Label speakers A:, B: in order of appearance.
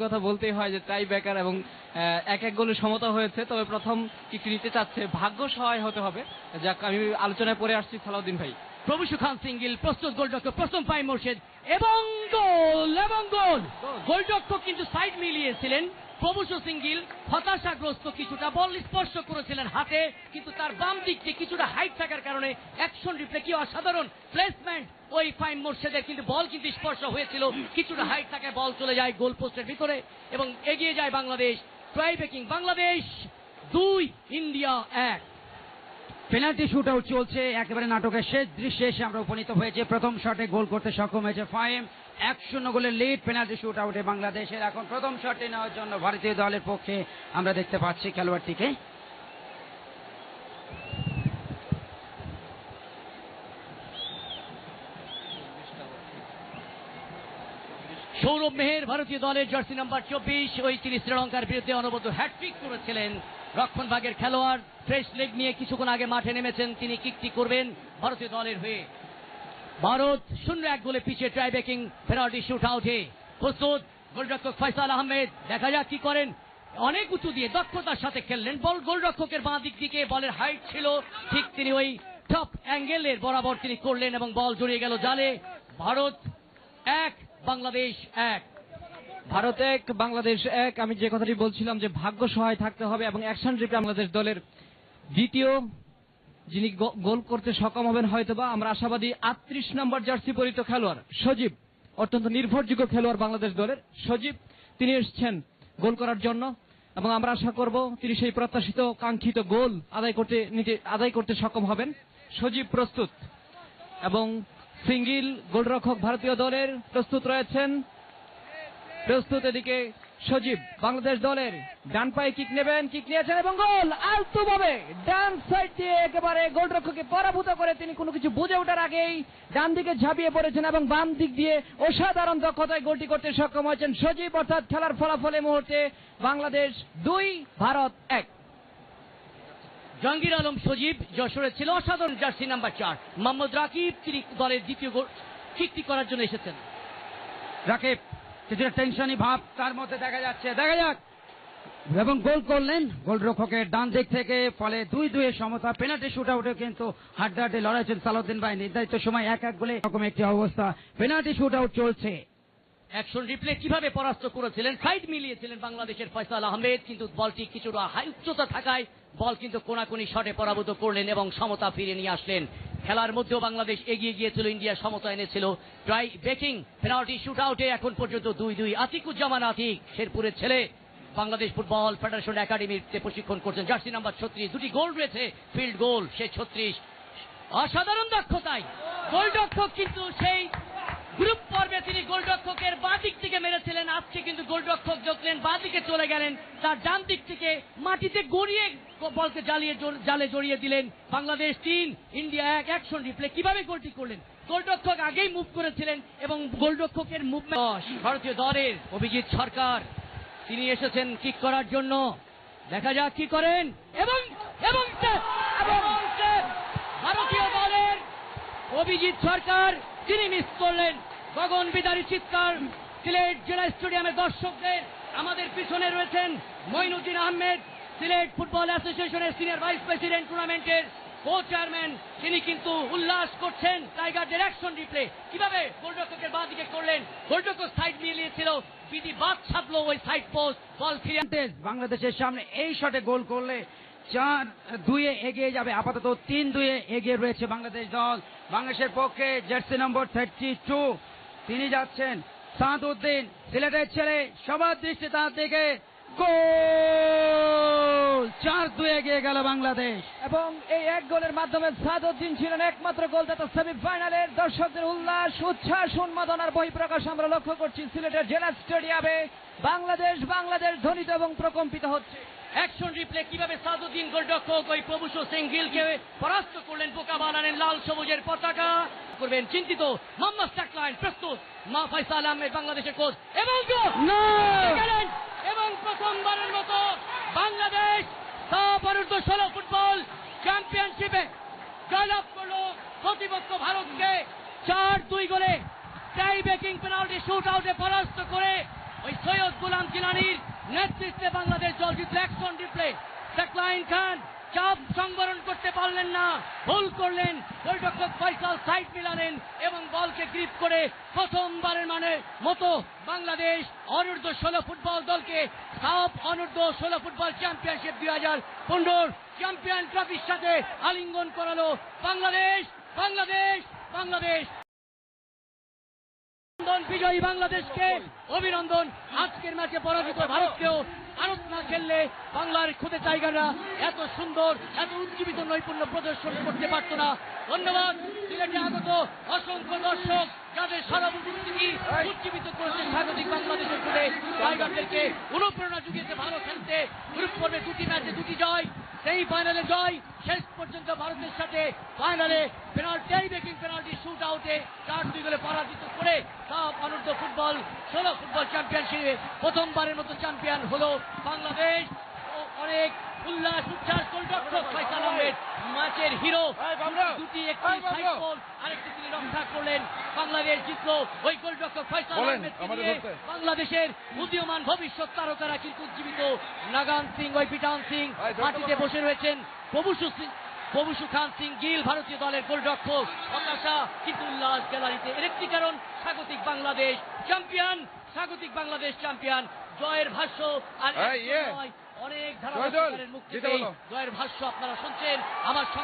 A: কথা বলতেই হয় যে টাই ব্যাকার এবং এক এক গোলে সমতা হয়েছে। তবে প্রথম কিছু নিতে চাচ্ছে ভাগ্য সহায় হতে হবে। যাক আমি আলোচনায় পরে আসছি সালাউদ্দিন ভাই।
B: প্রভুষু খান সিঙ্গিল প্রস্তুত গোলরক্ষক প্রথম পাই মোর্শেদ এবং গোল এবং গোল। গোলরক্ষক কিন্তু সাইড মিলিয়েছিলেন। প্রভুষ সিঙ্গিল, হতাশাগ্রস্ত কিছুটা বল স্পর্শ করেছিলেন হাতে, কিন্তু তার বাম দিকটি কিছুটা হাইট থাকার কারণে অ্যাকশন রিপ্লে কি অসাধারণ। প্লেসমেন্ট ওই ফাইম মোর্শেদের কিন্তু বল কিন্তু স্পর্শ হয়েছিল। কিছুটা হাইট থাকায় বল চলে যায় গোল পোস্টের ভিতরে এবং এগিয়ে যায় বাংলাদেশ। ট্রাই ব্রেকিং বাংলাদেশ দুই, ইন্ডিয়া এক।
C: পেনাল্টি শুট আউট চলছে, একেবারে নাটকের শেষ দৃশ্যে এসে আমরা উপনীত হয়েছে। প্রথম শটে গোল করতে সক্ষম হয়েছে ফাইম এক শূন্য গোলের লিড পেনাল্টি শুট আউটে বাংলাদেশের এখন প্রথম শটে নেওয়ার জন্য ভারতীয় দলের পক্ষে আমরা দেখতে পাচ্ছি খেলোয়াড়টিকে।
B: সৌরভ মেহের ভারতীয় দলের জার্সি নাম্বার চব্বিশ, ওই তিনি শ্রীলঙ্কার বিরুদ্ধে অনবদ্য হ্যাট্রিক করেছিলেন। রক্ষণ ভাগের খেলোয়াড় ফ্রেশ লেগ নিয়ে কিছুক্ষণ আগে মাঠে নেমেছেন, তিনি কিকটি করবেন ভারতীয় দলের হয়ে। ভারত শূন্য এক গোলে পিছিয়ে ট্রাই ব্রেকিং পেনাল্টি শুট আউটে প্রস্তুত গোলরক্ষক ফয়সাল আহমেদ। দেখা যাক কি করেন। অনেক উঁচু দিয়ে দক্ষতার সাথে খেললেন। বল গোলরক্ষকের বাঁ দিক দিকে বলের হাইট ছিল। ঠিক তিনি ওই টপ অ্যাঙ্গেলের বরাবর তিনি করলেন এবং বল জড়িয়ে গেল জালে। ভারত এক, বাংলাদেশ এক।
A: ভারত এক, বাংলাদেশ এক। আমি যে কথাটি বলছিলাম যে ভাগ্য সহায় থাকতে হবে এবং অ্যাকশন রিপে বাংলাদেশ দলের দ্বিতীয় যিনি গোল করতে সক্ষম হবেন হয়তোবা, আমরা আশাবাদী আটত্রিশ নম্বর জার্সি পরিত খেলোয়াড় সজীব, অত্যন্ত নির্ভরযোগ্য খেলোয়াড় বাংলাদেশ দলের সজীব। তিনি এসছেন গোল করার জন্য এবং আমরা আশা করব তিনি সেই প্রত্যাশিত, কাঙ্ক্ষিত গোল আদায় করতে নিতে, আদায় করতে সক্ষম হবেন। সজীব প্রস্তুত এবং সিঙ্গিল গোলরক্ষক ভারতীয় দলের প্রস্তুত রয়েছেন। প্রস্তুত এদিকে সজীব বাংলাদেশ দলের ডান পায়ে কিক নেবেন কিক নিয়েছেন এবং গোল! আলতু ভাবে ডান সাইড দিয়ে একেবারে গোলরক্ষককে পরাভূত করে তিনি কোনো কিছু বুঝে ওঠার আগেই ডান দিকে ঝাঁপিয়ে পড়েছেন এবং বাম দিক দিয়ে অসাধারণ দক্ষতায় গোলটি করতে সক্ষম হয়েছেন সজীব অর্থাৎ খেলার ফলাফল মুহূর্তে বাংলাদেশ দুই ভারত এক।
B: জাহাঙ্গীর আলম সজীব যশোরের ছিল অসাধারণ জার্সি নাম্বার চার। মোহাম্মদ রাকিব তিনি দলের দ্বিতীয় গোল কিকটি করার জন্য এসেছেন।
C: রাকিব কিছুটা টেনশনই ভাব তার মধ্যে দেখা যাচ্ছে। দেখা যাক। এবং গোল করলেন গোলরক্ষকের ডান দিক থেকে, ফলে দুই দুয়ে সমতা। পেনাল্টি শুট আউটে কিন্তু হাড্ডাহাড্ডি লড়াইছেন সালাউদ্দিন ভাই। নির্ধারিত সময় এক এক গোলে এরকম একটি অবস্থা। পেনাল্টি শুট আউট চলছে।
B: অ্যাকশন রিপ্লে কীভাবে পরাস্ত করেছিলেন? সাইড মিলিয়েছিলেন বাংলাদেশের ফয়সাল আহমেদ, কিন্তু বলটি কিছুটা হাই উচ্চতা থাকায় বল কিন্তু কোনাকুনি শটে পরাভূত করলেন এবং সমতা ফিরে নিয়ে আসলেন খেলার মধ্যেও বাংলাদেশ এগিয়ে গিয়েছিল, ইন্ডিয়া সমতা এনেছিল। ট্রাই ব্রেকিং পেনাল্টি শুট আউটে এখন পর্যন্ত দুই দুই আতিকুজ্জামান আতিক শেরপুরের ছেলে। বাংলাদেশ ফুটবল ফেডারেশন একাডেমিতে প্রশিক্ষণ করছেন। জার্সি নাম্বার ছত্রিশ, দুটি গোল রয়েছে ফিল্ড গোল সে ছত্রিশ। অসাধারণ দক্ষতায়। গোল দক্ষ কিন্তু সেই গ্রুপ পর্বে তিনি গোলরক্ষকের বাঁ দিক থেকে মেরেছিলেন। আজকে কিন্তু গোলরক্ষক দেখলেন বাঁ দিকে চলে গেলেন। তার ডান দিক থেকে মাটিতে গড়িয়ে বলকে জ্বালিয়ে জালে জড়িয়ে দিলেন বাংলাদেশ তিন, ইন্ডিয়া এক, অ্যাকশন রিপ্লে। কীভাবে গোলটি করলেন? গোলরক্ষক আগেই মুভ করেছিলেন এবং গোলরক্ষকের মুভমেন্ট ভারতীয় দলের অভিজিৎ সরকার। তিনি এসেছেন কিক করার জন্য। দেখা যাক কি করেন। এবং এবং! ভারতীয় দলের অভিজিৎ সরকার তিনি মিস করলেন। গগন বিদারী চিৎকার, সিলেট জেলা স্টেডিয়ামের দর্শকদের আমাদের পিছনে রয়েছেন মঈনুদ্দিন আহমেদ। সিলেট ফুটবল অ্যাসোসিয়েশনের সিনিয়র ভাইস প্রেসিডেন্ট টুর্নামেন্টের কো চেয়ারম্যান তিনি কিন্তু উল্লাস করছেন টাইগারদের অ্যাকশন রিপ্লে কীভাবে গোলরক্ষকের বাঁ দিকে করলেন? গোলরক্ষক সাইড মিলিয়েছিল বিধি বাদ ছাপলো ওই সাইড পোস্ট বল ফিরে
C: বাংলাদেশের সামনে এই শটে গোল করলে চার দুয়ে এগিয়ে যাবে, আপাতত তিন দুয়ে এগিয়ে রয়েছে বাংলাদেশ দল। বাংলাদেশের পক্ষে জার্সি নম্বর থার্টি টু তিনি যাচ্ছেন সাদউদ্দিন, সিলেটের ছেলে। সবার দৃষ্টি তার দিকে। গোল! চার দুয়ে এগিয়ে গেল বাংলাদেশ।
A: এবং এই এক গোলের মাধ্যমে সাদউদ্দিন ছিলেন একমাত্র গোলদাতা সেমিফাইনালের দর্শকদের উল্লাস উচ্ছ্বাস উন্মাদনার বহিঃপ্রকাশ আমরা লক্ষ্য করছি সিলেটের জেলা স্টেডিয়ামে। বাংলাদেশ বাংলাদেশ ধ্বনিত এবং প্রকম্পিত হচ্ছে।
B: অ্যাকশন রিপ্লে কীভাবে সাদুদ্দিন গোলরক্ষক ওই প্রভুষ সিং গিলকে পরাস্ত করলেন বোকা বানালেন লাল সবুজের পতাকা। করবেন চিন্তিত মোহাম্মদ সাকলাইন প্রস্তুত। মা ফয়সাল আহমেদ বাংলাদেশের কোচ এবং গোল! গেলেন এবং প্রথমবারের মতো বাংলাদেশ সপরুদ্ধ ষোলো ফুটবল চ্যাম্পিয়নশিপে জয়লাভ করল প্রতিপক্ষ পেনাল্টি শুট আউটে পরাস্ত করে ওই সৈয়দ গোলাম জিলানির নেতৃত্বে বাংলাদেশ দল জিতল অ্যাকশন রিপ্লে সাকলাইন খান চাপ সংবরণ করতে পারলেন না, ভুল করলেন। গোলরক্ষক ফয়সাল সাইড মিলালেন এবং বলকে গ্রিপ করে প্রথমবারের মানে মতো বাংলাদেশ অনূর্ধ্ব ষোলো ফুটবল দলকে সাফ অনূর্ধ্ব ষোলো ফুটবল চ্যাম্পিয়নশিপ দুই হাজার পনেরোর চ্যাম্পিয়ন ট্রফির সাথে আলিঙ্গন করালো বাংলাদেশ বাংলাদেশ বাংলাদেশ। অভিনন্দন, বিজয়ী বাংলাদেশকে অভিনন্দন। আজকের ম্যাচে পরাজিত ভারতকেও ভারত না খেললে বাংলার খুদে টাইগাররা এত সুন্দর, এত উজ্জীবিত নৈপুণ্য প্রদর্শন করতে পারত না। ধন্যবাদ সিলেটে আগত অসংখ্য দর্শক, যাদের সারা উজ্জীবিত করেছে স্বাগতিক বাংলাদেশের খুদে টাইগারদেরকে অনুপ্রেরণা জুগিয়েছে ভালো খেলতে গ্রুপ পর্বে দুটি ম্যাচে দুটি জয় সেই ফাইনালে জয়, শেষ পর্যন্ত ভারতের সাথে ফাইনালে পেনাল্টি মেকিং পেনাল্টি শুট আউটে চার দুই গোলে পরাজিত করে সব অনূর্ধ্ব ফুটবল ষোলো ফুটবল চ্যাম্পিয়নশিপে প্রথমবারের মতো চ্যাম্পিয়ন হলো বাংলাদেশ। অনেক উল্লাস উচ্ছ্বাস গোলরক্ষক ফয়সাল আহমেদ ম্যাচের হিরো। দুটি একটি সাইড আরেকটি তিনি রক্ষা করলেন বাংলাদেশ জিতলো ওই গোলরক্ষক ফয়সাল আহমেদ। বাংলাদেশের উদীয়মান ভবিষ্যৎ তারকারা কিন্তু উজ্জীবিত। নাগান সিং ওই পিটান সিং মাটিতে বসে রয়েছেন প্রভুষু সিং প্রভুষু খান সিং গিল ভারতীয় দলের গোলরক্ষক। হতাশা কিন্তু উল্লাস গ্যালারিতে। এর একটি কারণ স্বাগতিক বাংলাদেশ চ্যাম্পিয়ন স্বাগতিক বাংলাদেশ চ্যাম্পিয়ন জয়ের ভাষ্য আর অনেক ধারাবাহিক
D: মুক্তি
B: জয়ের ভাষ্য আপনারা শুনছেন। আমার